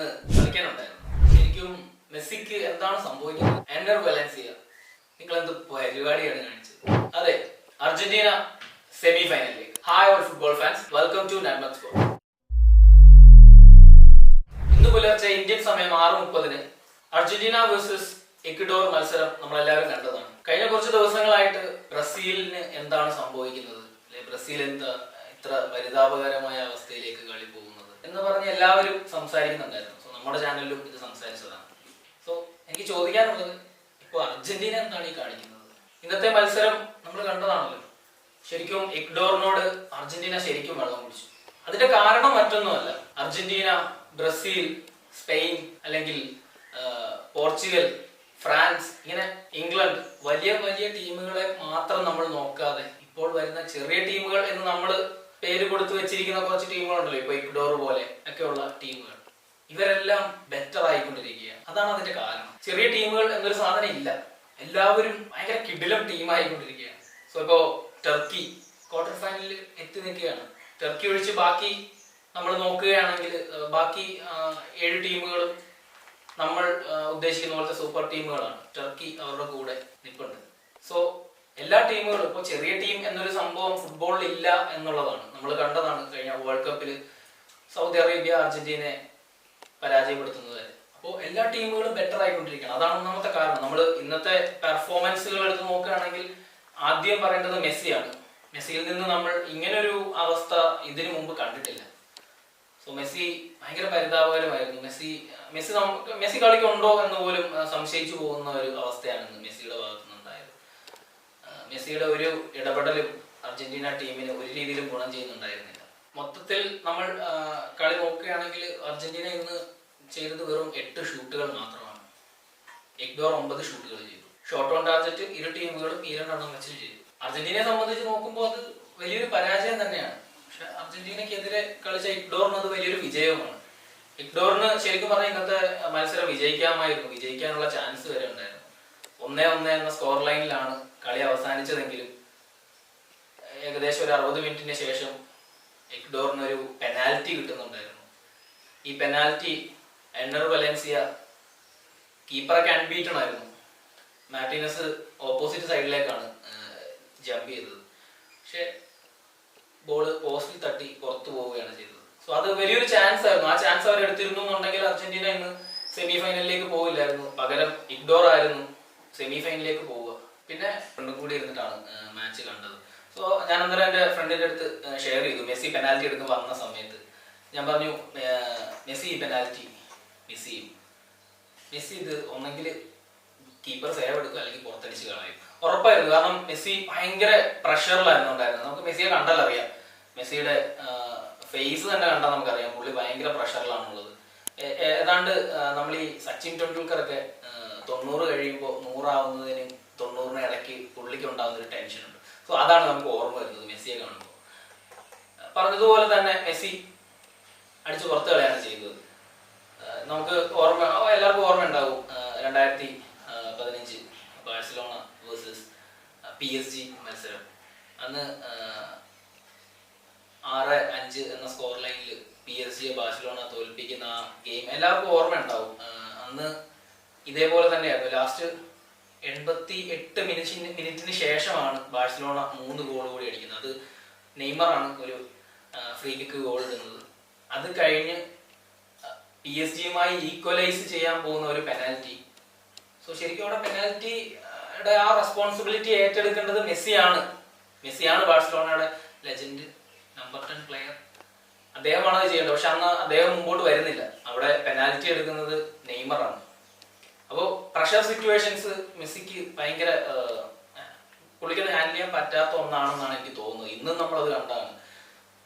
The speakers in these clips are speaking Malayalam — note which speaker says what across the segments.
Speaker 1: ഇന്ന് കളിക്കാനുണ്ടായിരുന്നു. ശരിക്കും മെസ്സിക്ക് എന്താണ് സംഭവിക്കുന്നത്? എൻഡർ വലൻസിയ നിങ്ങൾ എന്ത് പരിപാടിയാണ് കാണിച്ചത്? അതെ അർജന്റീന സെമി ഫൈനലിലേക്ക് hi all football fans welcome to network sport ഇന്ന് പുലർച്ചെ ഇന്ത്യൻ സമയം ആറ് മുപ്പതിന് അർജന്റീന വേഴ്സസ് എക്വഡോർ മത്സരം നമ്മളെല്ലാവരും കണ്ടതാണ്. കഴിഞ്ഞ കുറച്ച് ദിവസങ്ങളായിട്ട് ബ്രസീലിന് എന്താണ് സംഭവിക്കുന്നത്? ബ്രസീൽ എന്താ ഇത്ര പരിതാപകരമായ അവസ്ഥയിലേക്ക് കളി പോകുന്നത് എന്ന് പറഞ്ഞ് എല്ലാവരും സംസാരിക്കുന്നുണ്ടായിരുന്നു. സോ നമ്മുടെ ചാനലിലും ഇത് സംസാരിച്ചതാണ്. സോ എനിക്ക് ചോദിക്കാനുള്ളത് ഇപ്പോൾ അർജന്റീന എന്താണ് ഈ കാണിക്കുന്നത്? ഇന്നത്തെ മത്സരം നമ്മൾ കണ്ടതാണല്ലോ. ശരിക്കും എക്ഡോറിനോട് അർജന്റീന ശരിക്കും വെള്ളം കുടിച്ചു. അതിന്റെ കാരണം മറ്റൊന്നുമല്ല. അർജന്റീന ബ്രസീൽ സ്പെയിൻ അല്ലെങ്കിൽ പോർച്ചുഗൽ ഫ്രാൻസ് ഇങ്ങനെ ഇംഗ്ലണ്ട് വലിയ വലിയ ടീമുകളെ മാത്രം നമ്മൾ നോക്കാതെ ഇപ്പോൾ വരുന്ന ചെറിയ ടീമുകൾ എന്ന് നമ്മൾ പേര് കൊടുത്തു വെച്ചിരിക്കുന്ന കുറച്ച് ടീമുകളുണ്ടല്ലോ ഇപ്പൊ ഇക്ഡോർ പോലെ ഒക്കെയുള്ള ടീമുകൾ. ഇവരെല്ലാം ബെറ്റർ ആയിക്കൊണ്ടിരിക്കുകയാണ്. അതാണ് അതിന്റെ കാരണം. ചെറിയ ടീമുകൾ എന്നൊരു സാധനം ഇല്ല. എല്ലാവരും ഭയങ്കര കിടിലം ടീമായിക്കൊണ്ടിരിക്കുകയാണ് സോ ഇപ്പോ ടർക്കി ക്വാർട്ടർ ഫൈനലിൽ എത്തി നിൽക്കുകയാണ്. ടർക്കി ഒഴിച്ച് ബാക്കി നമ്മൾ നോക്കുകയാണെങ്കിൽ ബാക്കി ഏഴ് ടീമുകളും നമ്മൾ ഉദ്ദേശിക്കുന്ന പോലത്തെ സൂപ്പർ ടീമുകളാണ് ടർക്കി അവരുടെ കൂടെ നിൽപ്പുണ്ട്. സോ എല്ലാ ടീമുകളും ഇപ്പോൾ ചെറിയ ടീം എന്നൊരു സംഭവം ഫുട്ബോളിൽ ഇല്ല എന്നുള്ളതാണ്. നമ്മൾ കണ്ടതാണ് കഴിഞ്ഞ വേൾഡ് കപ്പിൽ സൗദി അറേബ്യ അർജന്റീനയെ പരാജയപ്പെടുത്തുന്നത്. അപ്പോൾ എല്ലാ ടീമുകളും ബെറ്റർ ആയിക്കൊണ്ടിരിക്കുകയാണ് അതാണ് ഒന്നാമത്തെ കാരണം. നമ്മൾ ഇന്നത്തെ പെർഫോമൻസുകൾ എടുത്ത് നോക്കുകയാണെങ്കിൽ ആദ്യം പറയേണ്ടത് മെസ്സിയാണ്. മെസ്സിയിൽ നിന്ന് നമ്മൾ ഇങ്ങനൊരു അവസ്ഥ ഇതിനു മുമ്പ് കണ്ടിട്ടില്ല. സോ മെസ്സി ഭയങ്കര പരിതാപകരമായിരുന്നു. മെസ്സി മെസ്സി നമുക്ക് മെസ്സി കളിക്കുണ്ടോ എന്ന് പോലും സംശയിച്ചു പോകുന്ന ഒരു അവസ്ഥയാണ് മെസ്സിയുടെ ഭാഗത്തു നിന്നുണ്ടായത് ആ, മെസ്സിയുടെ ഒരു ഇടപെടലും അർജന്റീന ടീമിന് ഒരു രീതിയിലും ഗുണം ചെയ്യുന്നുണ്ടായിരുന്നില്ല. മൊത്തത്തിൽ നമ്മൾ കളി നോക്കുകയാണെങ്കിൽ അർജന്റീന ഇന്ന് ചെയ്തത് വെറും എട്ട് ഷൂട്ടുകൾ മാത്രമാണ്. എക്ഡോർ ഒമ്പത് ഷൂട്ടുകൾ ചെയ്തു. ഷോട്ട് ഓൺ ടാർജറ്റ് ഇരു ടീമുകളും ഈ രണ്ടെണ്ണം വെച്ച് ചെയ്തു. അർജന്റീനയെ സംബന്ധിച്ച് നോക്കുമ്പോൾ അത് വലിയൊരു പരാജയം തന്നെയാണ്. പക്ഷെ അർജന്റീനക്കെതിരെ കളിച്ച ഇക്ഡോറിന് അത് വലിയൊരു വിജയമാണ് ഇക്ഡോറിന് ശരിക്കും പറഞ്ഞാൽ ഇന്നത്തെ മത്സരം വിജയിക്കാമായിരുന്നു. വിജയിക്കാനുള്ള ചാൻസ് വരെ ഉണ്ടായിരുന്നു. ഒന്നേ ഒന്നേ എന്ന സ്കോർ ലൈനിലാണ് കളി അവസാനിച്ചതെങ്കിലും ഏകദേശം ഒരു അറുപത് മിനിറ്റിന് ശേഷം എക്ഡോറിന് ഒരു പെനാൽറ്റി കിട്ടുന്നുണ്ടായിരുന്നു. ഈ പെനാൽറ്റി എണ്ണർ വലൻസിയ കീപ്പറൊക്കെ അൺബീറ്റൺ ആയിരുന്നു. മാർട്ടിനസ് ഓപ്പോസിറ്റ് സൈഡിലേക്കാണ് ജമ്പ് ചെയ്തത്. പക്ഷെ ബോൾ പോസ്റ്റിൽ തട്ടി പുറത്തു പോവുകയാണ് ചെയ്തത്. സോ അത് വലിയൊരു ചാൻസ് ആയിരുന്നു. ആ ചാൻസ് അവർ എടുത്തിരുന്നു എന്നുണ്ടെങ്കിൽ അർജന്റീന ഇന്ന് സെമി ഫൈനലിലേക്ക് പോവില്ലായിരുന്നു. പകരം ഇഗ്ഡോർ ആയിരുന്നു. സെമി ഫൈനലിലേക്ക് പോവുക. പിന്നെ രണ്ടും കൂടി ഇരുന്നിട്ടാണ് മാച്ച് കണ്ടത്. സോ ഞാൻ അന്നേരം എന്റെ ഫ്രണ്ടിന്റെ അടുത്ത് ഷെയർ ചെയ്തു. മെസ്സി പെനാൽറ്റി എടുത്ത് വന്ന സമയത്ത്. ഞാൻ പറഞ്ഞു മെസ്സി പെനാൽറ്റി മിസ് ചെയ്യും മെസ്സി ഇത് ഒന്നെങ്കിൽ കീപ്പർ സേവ് എടുക്കുക അല്ലെങ്കിൽ പുറത്തടിച്ച് കളയും. ഉറപ്പായിരുന്നു. കാരണം മെസ്സി ഭയങ്കര പ്രഷറിലായിരുന്നു ഉണ്ടായിരുന്നത്. നമുക്ക് മെസ്സിയെ കണ്ടാൽ അറിയാം. മെസ്സിയുടെ ഫേസ് തന്നെ കണ്ടാൽ നമുക്കറിയാം. പുള്ളി ഭയങ്കര പ്രഷറിലാണുള്ളത് ഏതാണ്ട് നമ്മൾ ഈ സച്ചിൻ ടെണ്ടുൽക്കർ ഒക്കെ തൊണ്ണൂറ് കഴിയുമ്പോൾ നൂറാവുന്നതിന് തൊണ്ണൂറിന് ഇടയ്ക്ക് പുള്ളിക്ക് ഉണ്ടാകുന്ന ഒരു ടെൻഷൻ ഉണ്ട്. സോ അതാണ് നമുക്ക് ഓർമ്മ വരുന്നത് മെസ്സിയെ കാണുമ്പോൾ പറഞ്ഞതുപോലെ തന്നെ മെസ്സി അടിച്ച് പുറത്ത് കളയാണ് ചെയ്തത്. നമുക്ക് ഓർമ്മ എല്ലാവർക്കും ഓർമ്മ ഉണ്ടാവും. രണ്ടായിരത്തി പതിനഞ്ച് Barcelona versus P S G മത്സരം. അന്ന് ആറ് അഞ്ച് എന്ന സ്കോർ ലൈനിൽ പി എസ് ജിയെ ബാഴ്സലോണ തോൽപ്പിക്കുന്ന ആ ഗെയിം എല്ലാവർക്കും ഓർമ്മ ഉണ്ടാവും. അന്ന് ഇതേപോലെ തന്നെയായിരുന്നു. ലാസ്റ്റ് എൺപത്തി എട്ട് മിനിറ്റിന് മിനിറ്റിന് ശേഷമാണ് ബാഴ്സലോണ മൂന്ന് ഗോൾ കൂടി അടിക്കുന്നത്. അത് നെയ്മറാണ് ഒരു ഫ്രീ കിക്ക് ഗോൾ ഇടുന്നത്. അത് കഴിഞ്ഞ് പി എസ് ജിയുമായി ഈക്വലൈസ് ചെയ്യാൻ പോകുന്ന ഒരു പെനാൽറ്റി സോ ശരിക്കും അവിടെ പെനാൽറ്റിയുടെ ആ റെസ്പോൺസിബിലിറ്റി ഏറ്റെടുക്കേണ്ടത് മെസ്സിയാണ്. മെസ്സിയാണ് ബാഴ്സലോണയുടെ ലെജൻഡ് നമ്പർ ടെൻ പ്ലെയർ അദ്ദേഹമാണ് അത് ചെയ്യേണ്ടത്. പക്ഷെ അന്ന് അദ്ദേഹം മുമ്പോട്ട് വരുന്നില്ല. അവിടെ പെനാൽറ്റി എടുക്കുന്നത് നെയ്മറാണ്. പ്രഷർ സിറ്റുവേഷൻസ് മെസ്സിക്ക് ഭയങ്കര പുള്ളിക്ക് ഹാൻഡിൽ ചെയ്യാൻ പറ്റാത്ത ഒന്നാണെന്നാണ് എനിക്ക് തോന്നുന്നത്. ഇന്നും നമ്മളത് കണ്ടാണ്.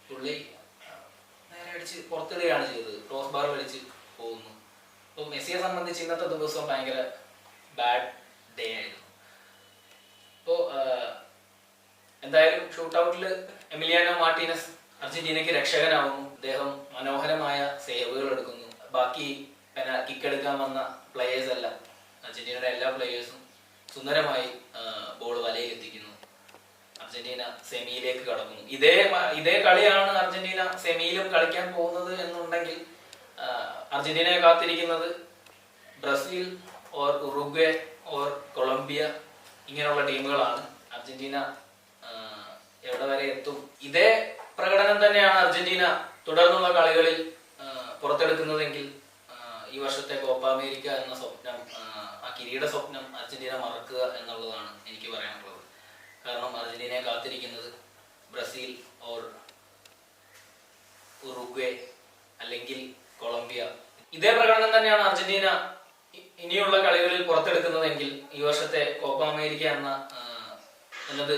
Speaker 1: പുള്ളി നേരെ അടിച്ച് പുറത്തിടുകയാണ് ചെയ്തത്. ക്രോസ് ബാർ വലിച്ച് പോകുന്നു. അപ്പോൾ മെസ്സിയെ സംബന്ധിച്ച് ഇന്നത്തെ ദിവസം ഭയങ്കര ബാഡ് ഡേ ആയിരുന്നു. അപ്പോൾ എന്തായാലും ഷൂട്ട് ഔട്ടിൽ എമിലിയാനോ മാർട്ടീനസ് അർജന്റീനയ്ക്ക് രക്ഷകനാവുന്നു. അദ്ദേഹം മനോഹരമായ സേവുകൾ എടുക്കുന്നു. ബാക്കി കിക്ക് എടുക്കാൻ വന്ന പ്ലേയേഴ്സ് എല്ലാം. അർജന്റീനയുടെ എല്ലാ പ്ലേയേഴ്സും സുന്ദരമായി ബോൾ വലയിൽ എത്തിക്കുന്നു. അർജന്റീന സെമിയിലേക്ക് കടക്കുന്നു. ഇതേ ഇതേ കളിയാണ് അർജന്റീന സെമിയിലും കളിക്കാൻ പോകുന്നത് എന്നുണ്ടെങ്കിൽ അർജന്റീനയെ കാത്തിരിക്കുന്നത് Brazil or Uruguay or Colombia ഇങ്ങനെയുള്ള ടീമുകളാണ്. അർജന്റീന എവിടെ വരെ എത്തും? ഇതേ പ്രകടനം തന്നെയാണ് അർജന്റീന തുടർന്നുള്ള കളികളിൽ പുറത്തെടുക്കുന്നതെങ്കിൽ ഈ വർഷത്തെ കോപ്പ അമേരിക്ക എന്ന സ്വപ്നം ആ, കിരീട സ്വപ്നം അർജന്റീന മറക്കുക എന്നുള്ളതാണ് എനിക്ക് പറയാനുള്ളത്. കാരണം അർജന്റീനയെ കാത്തിരിക്കുന്നത് ബ്രസീൽ ഓർ ഉറുഗ്വേ അല്ലെങ്കിൽ കൊളംബിയ. ഇതേ പ്രകടനം തന്നെയാണ് അർജന്റീന ഇനിയുള്ള കളികളിൽ പുറത്തെടുക്കുന്നതെങ്കിൽ ഈ വർഷത്തെ കോപ്പ അമേരിക്ക എന്ന എന്നത്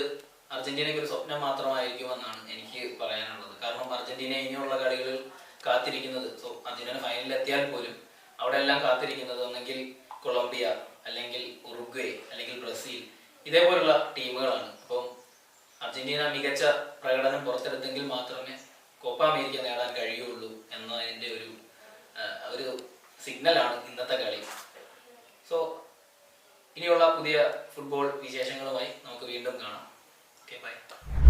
Speaker 1: അർജന്റീനയ്ക്ക് ഒരു സ്വപ്നം മാത്രമായിരിക്കുമെന്നാണ് എനിക്ക് പറയാനുള്ളത്. കാരണം അർജന്റീന ഇനിയുള്ള കളികളിൽ കാത്തിരിക്കുന്നത് സോ അർജന്റീന ഫൈനലിൽ എത്തിയാൽ പോലും അവിടെ എല്ലാം കാത്തിരിക്കുന്നത് ഒന്നെങ്കിൽ കൊളംബിയ അല്ലെങ്കിൽ ഉറുഗ്വേ അല്ലെങ്കിൽ ബ്രസീൽ. ഇതേപോലുള്ള ടീമുകളാണ്. അപ്പം അർജന്റീന മികച്ച പ്രകടനം പുറത്തെടുത്തെങ്കിൽ മാത്രമേ കോപ്പ അമേരിക്ക നേടാൻ കഴിയുള്ളൂ എന്നതിന്റെ ഒരു ഒരു സിഗ്നലാണ് ഇന്നത്തെ കളി. സോ ഇനിയുള്ള പുതിയ ഫുട്ബോൾ വിശേഷങ്ങളുമായി നമുക്ക് വീണ്ടും കാണാം. Okay bye.